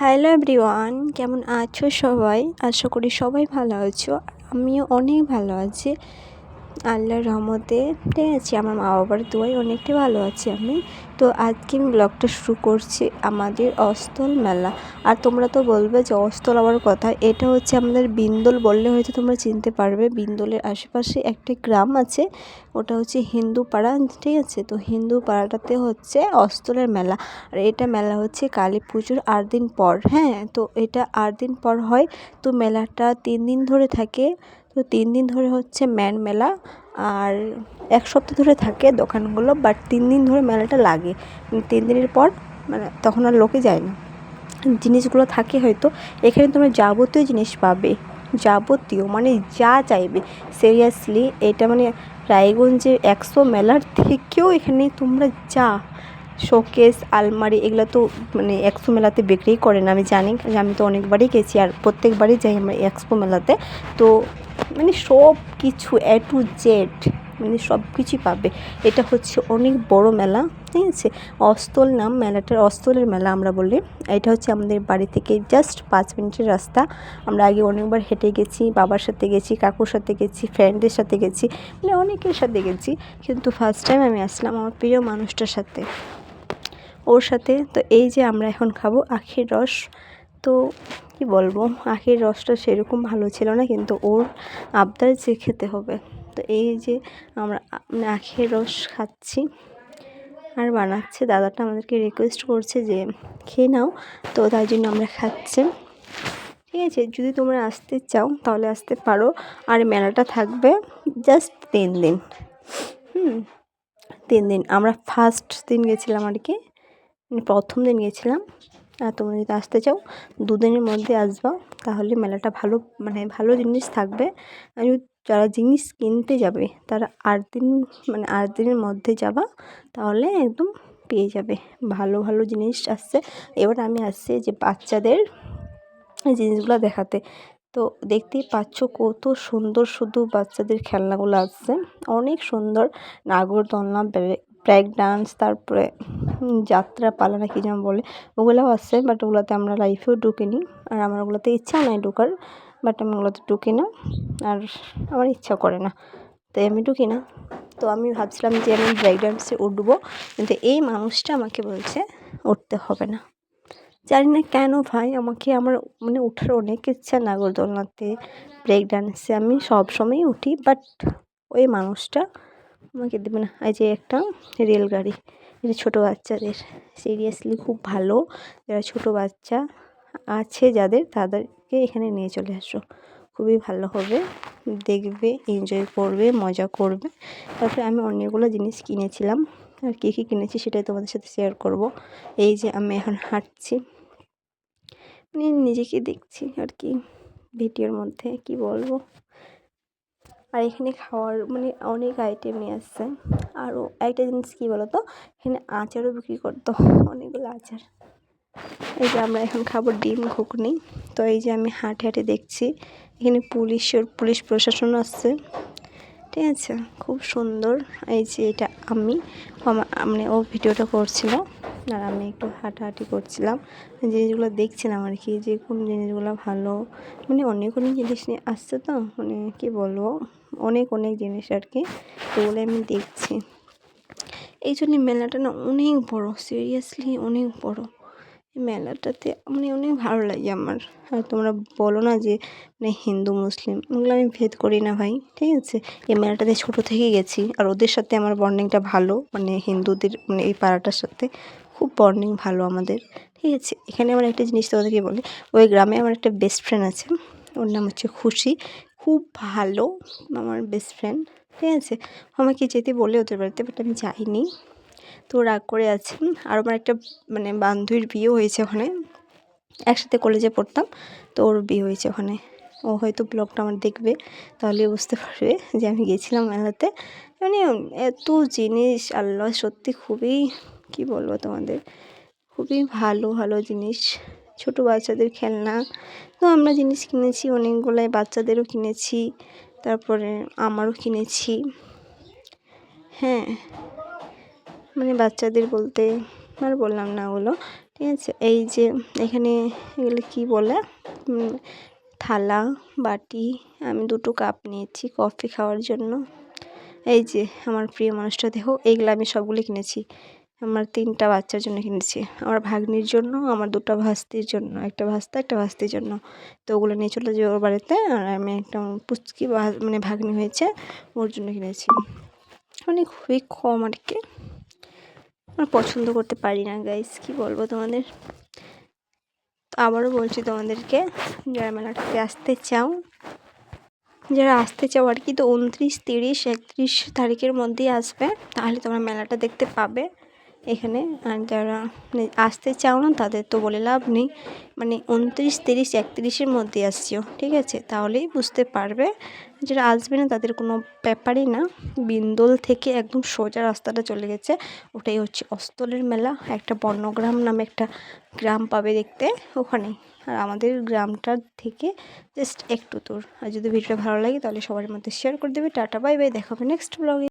Hello everyone কেমন আছো সবাই? আশা করি সবাই ভালো আছো আমিও অনেক ভালো আছি। আল্লাহর রহমতে, ঠিক আছে, আমার মা বাবার দোয়াই অনেকটাই ভালো আছি আমি। তো আজকে আমি ব্লগটা শুরু করছি আমাদের অস্তল মেলা। আর তোমরা তো বলবে যে অস্তল আবার কথা, এটা হচ্ছে আমাদের বিন্দল বললে হয়তো তোমরা চিনতে পারবে। বিন্দলের আশেপাশে একটা গ্রাম আছে, ওটা হচ্ছে হিন্দু পাড়া ঠিক আছে? তো হিন্দু পাড়াটাতে হচ্ছে অস্তলের মেলা। আর এটা মেলা হচ্ছে কালী পুজোর আট দিন পর হ্যাঁ? তো এটা আট দিন পর হয়। তো মেলাটা তিন দিন ধরে থাকে। তো তিন দিন ধরে হচ্ছে ম্যান মেলা আর এক সপ্তাহ ধরে থাকে দোকানগুলো বাট তিন দিন ধরে মেলাটা লাগে। তিন দিনের পর মানে তখন আর লোকে যায় না। জিনিসগুলো থাকে হয়তো, এখানে তোমরা যাবতীয় জিনিস পাবে, যাবতীয় মানে যা চাইবে। সিরিয়াসলি এটা মানে রায়গঞ্জের একশো মেলার থেকেও এখানে তোমরা যা শোকেস আলমারি, এগুলো তো মানে এক্সপো মেলাতে বিক্রি করে না। আমি জানি, আমি তো অনেকবারই গেছি আর প্রত্যেকবারই যাই আমরা এক্সপো মেলাতে। তো মানে সব কিছু এ টু জেড মানে সব কিছুই পাবে। এটা হচ্ছে অনেক বড় মেলা, ঠিক আছে? অস্তল নাম মেলাটার, অস্তলের মেলা আমরা বলি। এটা হচ্ছে আমাদের বাড়ি থেকে জাস্ট পাঁচ মিনিটের রাস্তা। আমরা আগে অনেকবার হেঁটে গেছি, বাবার সাথে গেছি, কাকুর সাথে গেছি ফ্রেন্ডের সাথে গেছি মানে অনেকের সাথে গেছি। কিন্তু ফার্স্ট টাইম আমি আসলাম আমার প্রিয় মানুষটার সাথে, ওর সাথে। তো এই যে আমরা এখন খাব আখের রস। তো কি বলব, আখের রসটা সেরকম ভালো ছিল না, কিন্তু ওর আবদার যে খেতে হবে। তো এই যে আমরা মানে আখের রস খাচ্ছি আর বানাচ্ছে, দাদাটা আমাদেরকে রিকোয়েস্ট করছে যে খেয়ে নাও। তো তাই জন্য আমরা খাচ্ছি। ঠিক আছে, যদি তোমরা আসতে চাও তাহলে আসতে পারো। আর মেলাটা থাকবে জাস্ট তিন দিন। হুম, তিন দিন। আমরা ফার্স্ট দিন গেছিলাম আর কি মানে প্রথম দিন গেছিলাম। আর তোমরা যদি আসতে চাও, দুদিনের মধ্যে আসবা। তাহলে মেলাটা ভালো মানে ভালো জিনিস থাকবে। আর যারা জিনিস কিনতে যাবে, তারা আট দিন মানে আট দিনের মধ্যে যাবা, তাহলে একদম পেয়ে যাবে। ভালো ভালো জিনিস আসছে। এবার আমি আসছি যে বাচ্চাদের জিনিসগুলো দেখাতে। তো দেখতেই পাচ্ছ কত সুন্দর শুধু বাচ্চাদের খেলনাগুলো আসছে। অনেক সুন্দর নাগরদোলনা ব্রেক ডান্স তারপরে যাত্রা পালা না কী যেন বলে, ওগুলোও আছে বাট ওগুলোতে আমরা লাইফেও ঢুকিনি। আর আমার ওগুলোতে ইচ্ছা নাই ঢোকার বাট আমি ওগুলোতে ঢুকি না। আর আমার ইচ্ছা করে না, তাই আমি ঢুকি না। তো আমি ভাবছিলাম যে আমি ব্রেক ডান্সে উঠবো, কিন্তু এই মানুষটা আমাকে বলছে উঠতে হবে না। জানি না কেন ভাই, আমাকে আমার মানে ওঠার অনেক ইচ্ছা নাগরদোলনাতে ব্রেক ডান্সে আমি সব সময়ই উঠি বাট ওই মানুষটা আমাকে দেবে না। এই যে একটা রেলগাড়ি। এটা ছোটো বাচ্চাদের। সিরিয়াসলি খুব ভালো। যারা ছোটো বাচ্চা আছে যাদের, তাদেরকে এখানে নিয়ে চলে আসো। খুবই ভালো হবে। দেখবে এনজয় করবে, মজা করবে। তারপরে আমি অনেকগুলো জিনিস কিনেছিলাম। আর কী কী কিনেছি সেটাই তোমাদের সাথে শেয়ার করব। এই যে আমি এখন হাঁটছি। মানে নিজেকে দেখছি আর কি। ভিডিওর মধ্যে কি বলব? আর এখানে খাওয়ার মানে অনেক আইটেম নিয়ে আসছে। আরও একটা জিনিস কী বলো তো এখানে আচারও বিক্রি করতো, অনেকগুলো আচার। এই যে আমরা এখন খাব ডিম ঘুগনি। তো এই যে আমি হাঁটে হাঁটে দেখছি, এখানে পুলিশের পুলিশ প্রশাসন আসছে। ঠিক আছে? খুব সুন্দর। এই যে এটা আমি মানে ও ভিডিওটা করছিল। আর আমি একটু হাঁটাহাঁটি করছিলাম। জিনিসগুলো দেখছিলাম আর কি, যে কোন জিনিসগুলো ভালো। মানে অনেক অনেক জিনিস নিয়ে আসছে তো মানে কি বলব? অনেক অনেক জিনিস আর কি ওগুলো আমি দেখছি। এই জন্য মেলাটা না অনেক বড় সিরিয়াসলি অনেক বড়। মেলাটাতে মানে অনেক ভালো লাগে আমার। আর তোমরা বলো না যে মানে হিন্দু, মুসলিম ওগুলো আমি ভেদ করি না ভাই, ঠিক আছে? এই মেলাটাতে ছোটো থেকে গেছি, আর ওদের সাথে আমার বন্ডিংটা ভালো মানে হিন্দুদের মানে এই পাড়াটার সাথে। খুব বন্ডিং ভালো আমাদের। ঠিক আছে, এখানে আমার একটা জিনিস তোমাদেরকে বলি, ওই গ্রামে আমার একটা বেস্ট ফ্রেন্ড আছে, ওর নাম হচ্ছে খুশি, খুব ভালো আমার বেস্ট ফ্রেন্ড ঠিক আছে? আমাকে যেতে বলে ওদের বাড়িতে বাট আমি যাইনি। তো রাগ করে আছে, আর আমার একটা মানে বান্ধবীর বিয়ে হয়েছে ওখানে, একসাথে কলেজে পড়তাম, তো ওর বিয়ে হয়েছে ওখানে। ও হয়তো ব্লগটা আমার দেখবে, তাহলে বুঝতে পারবে যে আমি গেছিলাম মেলাতে। মানে এত জিনিস, আল্লাহ, সত্যি খুবই কি বলব তোমাদের? খুবই ভালো ভালো জিনিস। ছোট বাচ্চাদের খেলনা। তো আমরা জিনিস কিনেছি, অনেকগুলাই বাচ্চাদেরও কিনেছি। তারপরে আমারও কিনেছি। হ্যাঁ মানে বাচ্চাদের বলতে আর বললাম না ওগুলো। ঠিক আছে, এই যে এখানে এগুলো কী বলে? থালা, বাটি, আমি দুটো কাপ নিয়েছি কফি খাওয়ার জন্য। এই যে আমার প্রিয় মানুষটা, দেখো এইগুলো আমি সবগুলো কিনেছি। আমার তিনটা বাচ্চার জন্য কিনেছি। আমার ভাগ্নির জন্য, আমার দুটো ভাস্তির জন্য, একটা ভাস্তা, একটা ভাস্তির জন্য। তো ওগুলো নিয়ে চলে যাবে ওর বাড়িতে, আর আমি একটা পুচকি মানে ভাগ্নি হয়েছে, ওর জন্য কিনেছি। মানে খুবই কম আর কি। আমার পছন্দ করতে পারি না গাইস কি বলব তোমাদের? আবারও বলছি তোমাদেরকে, যারা মেলাটাতে আসতে চাও, যারা আসতে চাও আর কি, তো উনত্রিশ তিরিশ, একত্রিশ তারিখের মধ্যেই আসবে, তাহলে তোমরা মেলাটা দেখতে পাবে। এখানে, আর যারা আসতে চাও না, তাদের তো বলে লাভ নেই। মানে উনত্রিশ, তিরিশ, একত্রিশের মধ্যে আসছিও ঠিক আছে? তাহলেই বুঝতে পারবে যারা আসবে না, তাদের কোনো ব্যাপারই না। বিন্দোল থেকে একদম সোজা রাস্তাটা চলে গেছে। ওটাই হচ্ছে অস্তলের মেলা। একটা বর্ণগ্রাম নামে একটা গ্রাম পাবে দেখতে ওখানেই আর আমাদের গ্রামটার থেকে জাস্ট একটু দূর। আর যদি ভিডিওটা ভালো লাগে, তাহলে সবার মধ্যে শেয়ার করে দেবে। টাটা বাই বাই দেখাবে নেক্সট ব্লগে